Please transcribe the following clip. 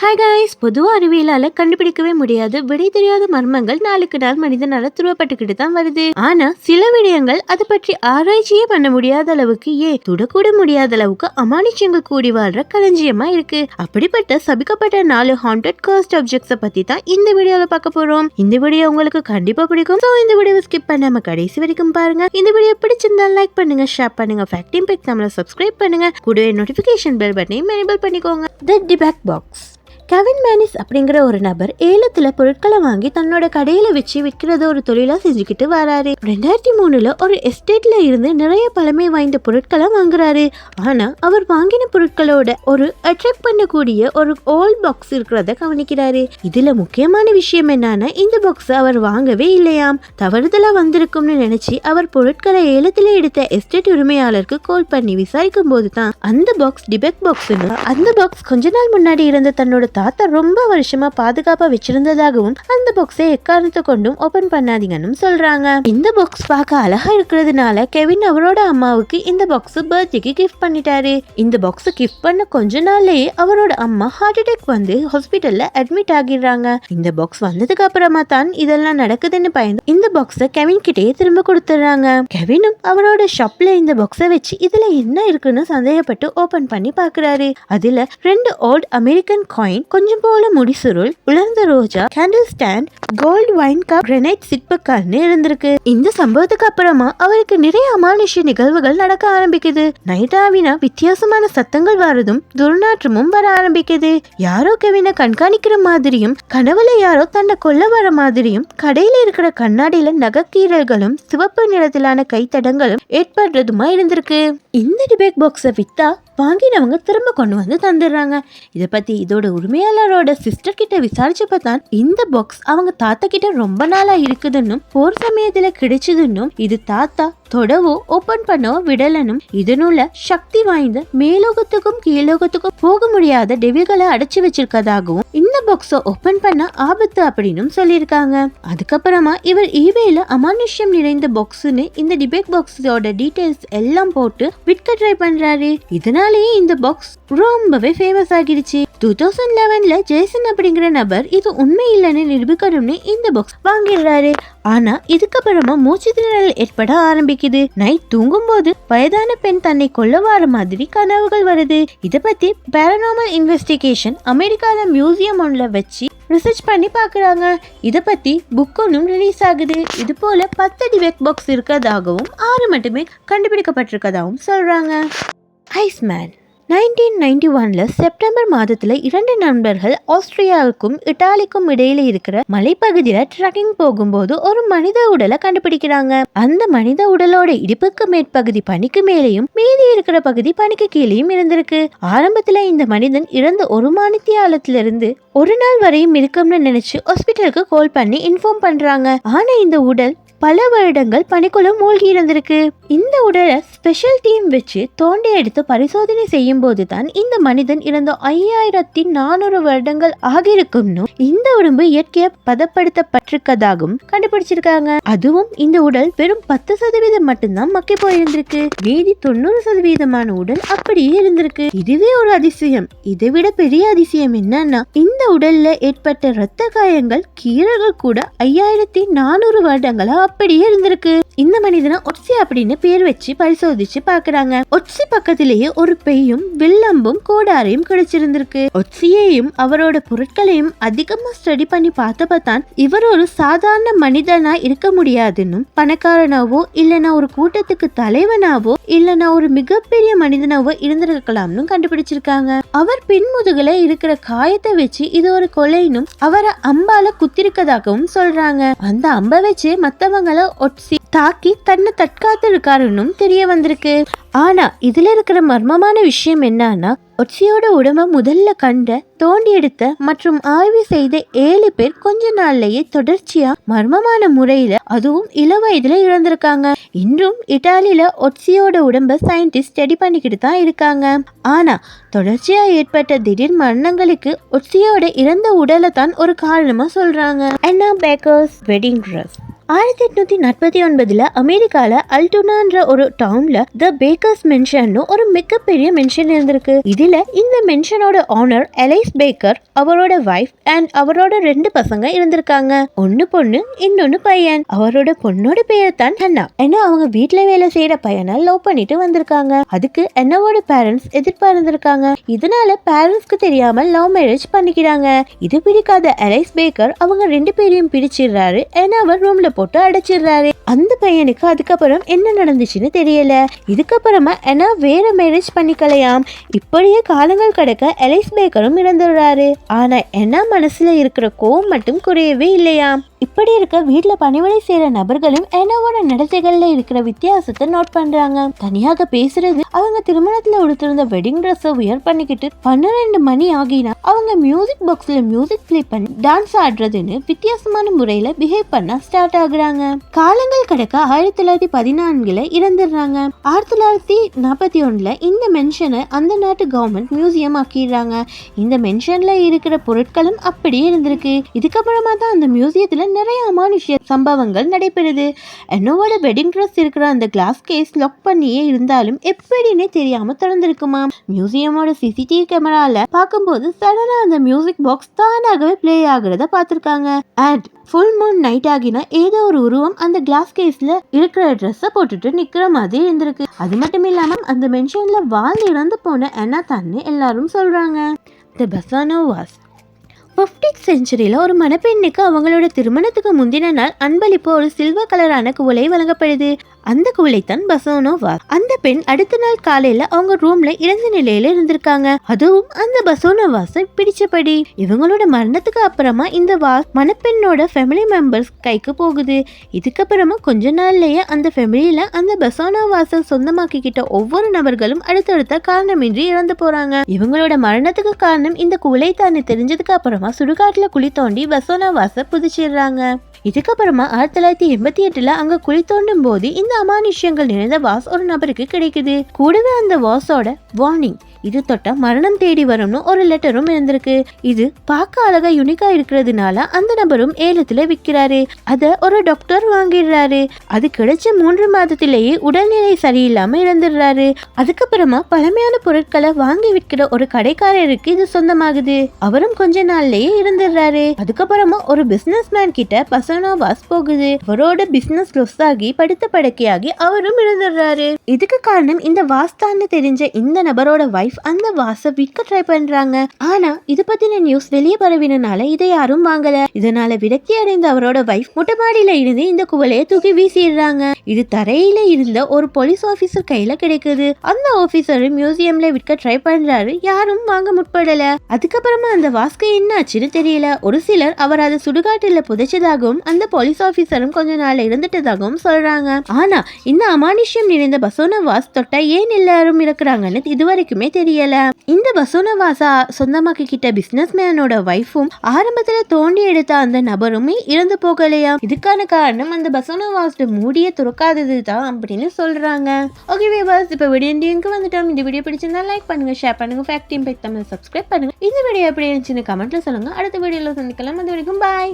Hi guys பொதுவாக அறிவியலால கண்டுபிடிக்கவே முடியாது. விடை தெரியாத மர்மங்கள் நாளுக்கு நாள் மனிதனால துருவப்பட்டுக்கிட்டு தான் வருது. ஆனா சில விடயங்கள் அதை பற்றி ஆராய்ச்சியே பண்ண முடியாத அளவுக்கு ஏன் தொடக்கூட முடியாத அளவுக்கு அமானுஷங்கள் கூடி வாழ்ற களஞ்சியமா இருக்கு. அப்படிப்பட்ட சபிக்கப்பட்ட நாலு ஹாண்டட் காஸ்ட் ஆப்ஜெக்ட்ஸை பத்தி தான் இந்த வீடியோல பார்க்க போறோம். இந்த வீடியோ உங்களுக்கு கண்டிப்பா பிடிக்கும். ஸோ இந்த வீடியோவை ஸ்கிப் பண்ணாம கடைசி வரைக்கும் பாருங்க. இந்த வீடியோ பிடிச்சிருந்தா லைக் பண்ணுங்க ஷேர் பண்ணுங்க ஃபேக்ட் இம்பெக்ட் நம்மளை சப்ஸ்கிரைப் பண்ணுங்க. கூடவே நோட்டிஃபிகேஷன் பெல் பட்டனையும் எனேபிள் பண்ணிக்கோங்க. The dybbuk box Kevin Mannis அப்படிங்கிற ஒரு நபர் ஏலத்துல பொருட்களை வாங்கி தன்னோட கடையில வச்சு விற்கிறத ஒரு தொழிலா செஞ்சுக்கிட்டு வராரு. ரெண்டாயிரத்தி மூணுல ஒரு எஸ்டேட்ல இருந்து நிறைய பழமை வாய்ந்த பொருட்களை வாங்குறாரு. ஆனா அவர் வாங்கின பொருட்களோட ஒரு அட்ராக்ட் பண்ணக்கூடிய ஒரு ஓல்ட் பாக்ஸ் இருக்கிறத கவனிக்கிறாரு. இதுல முக்கியமான விஷயம் என்னன்னா இந்த பாக்ஸ் அவர் வாங்கவே இல்லையாம். தவறுதலா வந்திருக்கும்னு நினைச்சு அவர் பொருட்களை ஏலத்துல எடுத்த எஸ்டேட் உரிமையாளருக்கு கால் பண்ணி விசாரிக்கும் போது தான் அந்த பாக்ஸ் டிபெக் பாக்ஸ் அந்த பாக்ஸ் கொஞ்ச நாள் முன்னாடி இருந்த தன்னோட தாத்தா ரொம்ப வருஷமா பாதுகாப்பா வச்சிருந்ததாகவும் அந்த பாக்ஸை எக்காரணத்தை கொண்டும் ஓபன் பண்ணாதீங்கன்னு சொல்றாங்க. இந்த பாக்ஸ் பார்க்க அழகா இருக்கிறதுனால கெவின் அவரோட அம்மாவுக்கு இந்த பாக்ஸ் பர்த்டேக்கு கிஃப்ட் பண்ணிட்டாரு. இந்த பாக்ஸ் கிஃப்ட் பண்ண கொஞ்ச நாள்லயே அவரோட அம்மா ஹார்ட் அட்டாக் வந்து ஹாஸ்பிட்டல்ல அட்மிட் ஆகிடுறாங்க. இந்த பாக்ஸ் வந்ததுக்கு அப்புறமா தான் இதெல்லாம் நடக்குதுன்னு பயந்து இந்த பாக்ஸ கெவின் கிட்டே திரும்ப கொடுத்துறாங்க கெவினும் அவரோட ஷாப்ல இந்த பாக்ஸை வச்சு இதுல என்ன இருக்குன்னு சந்தேகப்பட்டு ஓபன் பண்ணி பாக்குறாரு அதுல ரெண்டு ஓல்ட் அமெரிக்கன் காயின் கொஞ்சம் போல முடிசுருள் உலர்ந்த ரோஜா candle stand gold wine cup granite சிற்பக்கார்னு இருந்திருக்கு. இந்த சம்பவத்துக்கு அப்புறமா அவருக்கு நிறைய அமானுஷ்ய நிகழ்வுகள் நடக்க ஆரம்பிக்குது. நைட்டாவினா வித்தியாசமான சத்தங்கள் வரதும் துர்நாற்றமும் வர ஆரம்பிக்குது. யாரோ கெவினை கண்காணிக்கிற மாதிரியும் கனவுல யாரோ தன்னை கொல்ல வர மாதிரியும் கடையில இருக்கிற கண்ணாடியில நகக்கீரல்களும் சிவப்பு நிறத்திலான கைத்தடங்களும் ஏற்படுறதுமா இருந்திருக்கு. இந்த டிபேக் பாக்ஸை வித்தா வாங்கினவங்க திரும்ப கொண்டு வந்து தந்துடுறாங்க. இதை பத்தி இதோட உரிமை உரிமையாளரோட சிஸ்டர் கிட்ட விசாரிச்சப்ப தான் இந்த பாக்ஸ் அவங்க தாத்தா கிட்ட ரொம்ப நாளா இருக்குதுன்னும் போர் சமயத்துல கிடைச்சதுன்னும் இது தாத்தா தொடவோ ஓபன் பண்ணவோ விடலனும் இதனுள்ள சக்தி வாய்ந்த மேலோகத்துக்கும் கீழோகத்துக்கும் போக முடியாத டெவில்களை அடைச்சு வச்சிருக்கதாகவும் இந்த பாக்ஸ ஓபன் பண்ண ஆபத்து அப்படின்னும் சொல்லியிருக்காங்க. அதுக்கப்புறமா இவர் ஈவேல அமானுஷ்யம் நிறைந்த பாக்ஸ்னு இந்த டிபேட் பாக்ஸோட டீடைல்ஸ் எல்லாம் போட்டு விற்க ட்ரை பண்றாரு. இதனாலேயே இந்த பாக்ஸ் ரொம்பவே ஃபேமஸ் ஆகிடுச்சு டூ தௌசண்ட் லெவன்ல ஜேசன் அப்படிங்கிற நபர் இது உண்மை இல்லைன்னு நிரூபிக்கணும்னு இந்த பாக்ஸ் வாங்கிடுறாரு. ஆனா இதுக்கப்புறமா மூச்சு திணறல் ஏற்பட ஆரம்பிக்கும் ஆரம்பிக்குது நைட் தூங்கும் போது வயதான பெண் தன்னை கொல்ல வர மாதிரி கனவுகள் வருது. இத பத்தி பேரனாமல் இன்வெஸ்டிகேஷன் அமெரிக்கால மியூசியம் ஒன்ல வச்சு ரிசர்ச் பண்ணி பார்க்குறாங்க. இதை பற்றி புக் ஒன்றும் ரிலீஸ் ஆகுது. இது போல் பத்து டிபெக் பாக்ஸ் இருக்கிறதாகவும் ஆறு மட்டுமே கண்டுபிடிக்கப்பட்டிருக்கதாகவும் சொல்கிறாங்க ஐஸ்மேன் நைன்டீன் நைன்டி ஒன்ல செப்டம்பர் மாதத்துல இரண்டு நண்பர்கள் ஆஸ்திரியாவுக்கும் இட்டாலிக்கும் இடையில இருக்கிற மலைப்பகுதியில ட்ரெக்கிங் போகும்போது ஒரு மனித உடலை கண்டுபிடிக்கிறாங்க. அந்த மனித உடலோட இடுப்புக்கு மேற்பகுதி பனிக்கு மேலேயும் மீதி இருக்கிற பகுதி பனிக்கு கீழேயும் இருந்திருக்கு. ஆரம்பத்துல இந்த மனிதன் இறந்த ஒரு மானித்தியாலத்திலிருந்து ஒரு நாள் வரையும் இருக்கும்னு நினைச்சு ஹாஸ்பிட்டலுக்கு கால் பண்ணி இன்ஃபார்ம் பண்றாங்க. ஆனா இந்த உடல் பல வருடங்கள் பனிக்குள்ள மூழ்கி இருந்திருக்கு. இந்த உடலை ஸ்பெஷல் டீம் வச்சு தோண்டி எடுத்து பரிசோதனை செய்யும் போது தான் இந்த மனிதன் இறந்த ஐயாயிரத்தி நானூறு வருடங்கள் ஆகியிருக்கும்னு இந்த உடம்பு இயற்கைய பதப்படுத்தப்பட்டிருக்கதாகவும் கண்டுபிடிச்சிருக்காங்க. அதுவும் இந்த உடல் வெறும் பத்து சதவீதம் மட்டும்தான் மக்கி போயிருந்திருக்கு. மீதி தொண்ணூறு சதவீதமான உடல் அப்படியே இருந்திருக்கு. இதுவே ஒரு அதிசயம். இதை விட பெரிய அதிசயம் என்னன்னா இந்த உடல்ல ஏற்பட்ட இரத்த காயங்கள் கீரல்கள் கூட ஐயாயிரத்தி நானூறு வருடங்களா அப்படியே இருந்திருக்கு. இந்த மனிதனை ஒட்சி அப்படின்னு பேர் வச்சு பரிசோதிச்சு பாக்குறாங்க ஒட்சி பக்கத்திலேயே ஒரு பெய்யும் வில்லம்பும் கோடாரையும் கிடைச்சிருந்திருக்கு. ஒட்சியையும் அவரோட பொருட்களையும் அதிகமா ஸ்டடி பண்ணி பார்த்தப்ப தான் இவர் ஒரு சாதாரண மனிதனா இருக்க முடியாதுன்னு பணக்காரனாவோ இல்லனா ஒரு கூட்டத்துக்கு தலைவனாவோ இல்லனா ஒரு மிகப்பெரிய மனிதனாவோ இருந்திருக்கலாம்னு கண்டுபிடிச்சிருக்காங்க. அவர் பின்முதுகுல இருக்கிற காயத்தை வச்சு இது ஒரு கொலைனும் அவரை அம்பால குத்திருக்கதாகவும் சொல்றாங்க. அந்த அம்ப வச்சு மத்தவங்கள ஒட்சி தாக்கி தன்னை தற்காத்து இருக்காருன்னு தெரிய வந்திருக்கு. ஆனா இதுல இருக்கிற மர்மமான விஷயம் என்னன்னா ஒட்சியோட உடம்ப முதல்ல கண்ட தோண்டி எடுத்த மற்றும் ஆய்வு செய்த ஏழு பேர் கொஞ்ச நாள்லயே தொடர்ச்சியா மர்மமான முறையில அதுவும் இள வயதுல இழந்திருக்காங்க இன்றும் இட்டாலியில ஒட்சியோட உடம்ப சயின்டிஸ்ட் ஸ்டடி பண்ணிக்கிட்டு தான் இருக்காங்க. ஆனா தொடர்ச்சியா ஏற்பட்ட திடீர் மரணங்களுக்கு ஒட்சியோட இறந்த உடலை தான் ஒரு காரணமா சொல்றாங்க. அண்ணா பேக்கர்ஸ் வெட்டிங் ட்ரெஸ் ஆயிரத்தி எட்நூத்தி நாற்பத்தி ஒன்பதுல அமெரிக்கால அல்டோனான்ற ஒரு டவுன்ல த பேக்கர்ஸ் மென்ஷன் ஒரு மிகப்பெரிய மென்ஷன் இருந்திருக்கு. இதுல இந்த மென்ஷனோட ஓனர் எலைஸ் பேக்கர் அவரோட வைஃப் அண்ட் அவரோட ரெண்டு பசங்க இருந்திருக்காங்க. ஒன்னு பொண்ணு இன்னொன்னு பையன். அவரோட பொண்ணோட பேர் தான் ஹன்னா. ஏன்னா அவங்க வீட்டுல வேலை செய்யற பையனை லவ் பண்ணிட்டு வந்திருக்காங்க. அதுக்கு என்னவோட பேரண்ட்ஸ் எதிர்பார்த்திருக்காங்க இதனால பேரண்ட்ஸ்க்கு தெரியாம லவ் மேரேஜ் பண்ணிக்கிறாங்க. இது பிடிக்காத எலைஸ் பேக்கர் அவங்க ரெண்டு பேரையும் பிடிச்சிடுறாரு ஏன்னா அவர் ரூம்ல போட்டு அடைச்சிடுறாரு. அந்த பையனுக்கு அதுக்கப்புறம் என்ன நடந்துச்சுன்னு தெரியல. இதுக்கப்புறமா ஏன்னா வேற மேரேஜ் பண்ணிக்கலையாம். இப்படியே காலங்கள் கடக்க எலைஸ் பேக்கரும் இறந்துடுறாரு. ஆனா என்ன மனசுல இருக்கிற கோவம் மட்டும் குறையவே இல்லையாம். இப்படி இருக்க வீட்டில் பணிவிடை செய்யற நபர்களும் என்னவோட நடத்தைகள்ல இருக்கிற வித்தியாசத்தை நோட் பண்றாங்க. தனியாக பேசுறது அவங்க திருமணத்துல உடுத்திருந்த வெட்டிங் ட்ரெஸ் வியர் பண்ணிக்கிட்டு பன்னிரெண்டு மணி ஆகினா அவங்க மியூசிக் பாக்ஸ்ல மியூசிக் ப்ளே பண்ணி டான்ஸ் ஆடுறதுன்னு வித்தியாசமான முறையில பிஹேவ் பண்ண ஸ்டார்ட் ஆகுறாங்க காலங்கள் கடக்க ஆயிரத்தி தொள்ளாயிரத்தி பதினான்குல இறந்துடுறாங்க. ஆயிரத்தி தொள்ளாயிரத்தி நாற்பத்தி ஒன்றில் இந்த மென்ஷனை அந்த நாட்டு கவர்மெண்ட் மியூசியம் ஆக்கிடுறாங்க. இந்த மென்ஷன்ல இருக்கிற பொருட்களும் அப்படியே இருந்திருக்கு. இதுக்கப்புறமா தான் அந்த மியூசியத்துல நிறைய அமானுஷ்ய சம்பவங்கள் நடைபெறுது. என்னோட வெட்டிங் ட்ரெஸ் இருக்கிற அந்த கிளாஸ் கேஸ் லாக் பண்ணியே இருந்தாலும் எப்படின்னே தெரியாம திறந்திருக்குமா? மியூசியமோட சிசிடிவி கேமரால பார்க்கும்போது சடனாக அந்த மியூசிக் பாக்ஸ் தானாகவே ப்ளே ஆகுறத பார்த்துருக்காங்க. அண்ட் ஃபுல் மூன் நைட் ஆகினா ஏதோ ஒரு உருவம் அந்த கிளாஸ் கேஸ்ல இருக்கிற ட்ரெஸ்ஸை போட்டுட்டு நிக்கிற மாதிரி இருந்திருக்கு. அது மட்டும் இல்லாம அந்த மென்ஷன்ல வாழ்ந்து இறந்து போன என்ன தான்னு எல்லாரும் சொல்றாங்க. த பசானோ வாஸ் ஃபிஃப்டீத் செஞ்சுரியில் ஒரு மணப்பெண்ணுக்கு அவங்களோட திருமணத்துக்கு முந்தின நாள் அன்பளிப்பு ஒரு சில்வர் கலரான குவலை வழங்கப்படுது. அந்த குவளை தான் பசோனோவா அந்த பெண் அடுத்த நாள் காலையில அவங்க ரூம்ல இறந்த நிலையில இருந்திருக்காங்க. அதுவும் அந்த பசோனோவாஸை பிடிச்சபடி. இவங்களோட மரணத்துக்கு அப்புறமா இந்த வாஸ் மணப்பெண்ணோட ஃபேமிலி மெம்பர்ஸ் கைக்கு போகுது. இதுக்கப்புறமா கொஞ்ச நாள்லயே அந்த ஃபேமிலியில அந்த பசோனோவாஸை சொந்தமாக்கிக்கிட்ட ஒவ்வொரு நபர்களும் அடுத்தடுத்த காரணமின்றி இறந்து போறாங்க. இவங்களோட மரணத்துக்கு காரணம் இந்த குவளை தானே தெரிஞ்சதுக்கு அப்புறமா சுடுகாட்டுல குழி தோண்டி பசோனோவாஸை புதிச்சிடுறாங்க. இதுக்கப்புறமா ஆயிரத்தி தொள்ளாயிரத்தி எண்பத்தி எட்டுல அங்க குழி தோண்டும் போது இந்த அமானுஷ்யங்கள் நிறைந்த வாஸ் ஒரு நபருக்கு கிடைக்குது. கூடவே அந்த வாஸோட வார்னிங் இது தொட்டா மரணம் தேடி வரும்னு ஒரு லெட்டரும் இருந்திருக்கு இது பார்க்க அழகா யுனிக்கா இருக்கிறதுனால அந்த நபரும் ஏலத்துல விற்கிறாரு. அத ஒரு டாக்டர் வாங்கிடுறாரு. அது கிடைச்ச மூன்று மாதத்திலேயே உடல்நிலை சரியில்லாம இறந்துடுறாரு அதுக்கப்புறமா பழமையான பொருட்களை வாங்கி விற்கிற ஒரு கடைக்காரருக்கு இது சொந்தமாகுது. அவரும் கொஞ்ச நாள்லயே இறந்துடுறாரு. அதுக்கப்புறமா ஒரு பிசினஸ் மேன் கிட்ட பசனோ வாஸ் போகுது. அவரோட பிசினஸ் லொஸ் ஆகி படுத்த படுக்கையாகி அவரும் இறந்துடுறாரு இதுக்கு காரணம் இந்த வாஸ்தான்னு தெரிஞ்ச இந்த நபரோட வைஃப் அந்த வாச விற்க ட்ரை பண்றாங்க. ஆனா இது பத்தின நியூஸ் வெளியே பரவினால இதை யாரும் வாங்கல. இதனால விரக்தி அடைந்த அவரோட வைஃப் மொட்டை மாடியில இருந்து இந்த குவளையை தூக்கி வீசிடுறாங்க. இது தரையில இருந்த ஒரு போலீஸ் ஆபீசர் கையில கிடைக்குது. அந்த ஆபீசர் மியூசியம்ல விற்க ட்ரை பண்றாரு. யாரும் வாங்க முற்படல. அதுக்கப்புறமா அந்த வாஸ்க்கு என்ன ஆச்சுன்னு தெரியல. ஒரு சிலர் அவர் அதை சுடுகாட்டுல புதைச்சதாகவும் அந்த போலீஸ் ஆபீசரும் கொஞ்ச நாள் இருந்துட்டதாகவும் சொல்றாங்க. ஆனா இந்த அமானுஷ்யம் நிறைந்த பசோன வாஸ் தொட்டா ஏன் எல்லாரும் இருக்கிறாங்கன்னு இதுவரைக்குமே தெரியல. இந்த வசோனவாசா சொந்தமாக்கிக்கிட்ட பிசினஸ் மேனோட ஒய்ஃபும் ஆரம்பத்துல தோண்டி எடுத்த அந்த நபருமே இறந்து போகலையா? இதுக்கான காரணம் அந்த பசோனவாஸ்ட மூடிய துறக்காதது தான் அப்படின்னு சொல்றாங்க. ஓகே வேவாஸ் இப்போ வீடியோ வந்துட்டோம். இந்த வீடியோ பிடிச்சிருந்தா லைக் பண்ணுங்க ஷேர் பண்ணுங்க ஃபேக்ட் இம்பேக்ட் தமிழ் சப்ஸ்கிரைப் பண்ணுங்க. இந்த வீடியோ எப்படி இருந்துச்சுன்னு கமெண்ட்ல சொல்லுங்க. அடுத்த வீடியோல சந்திக்கலாம். அது வரைக்கும் பாய்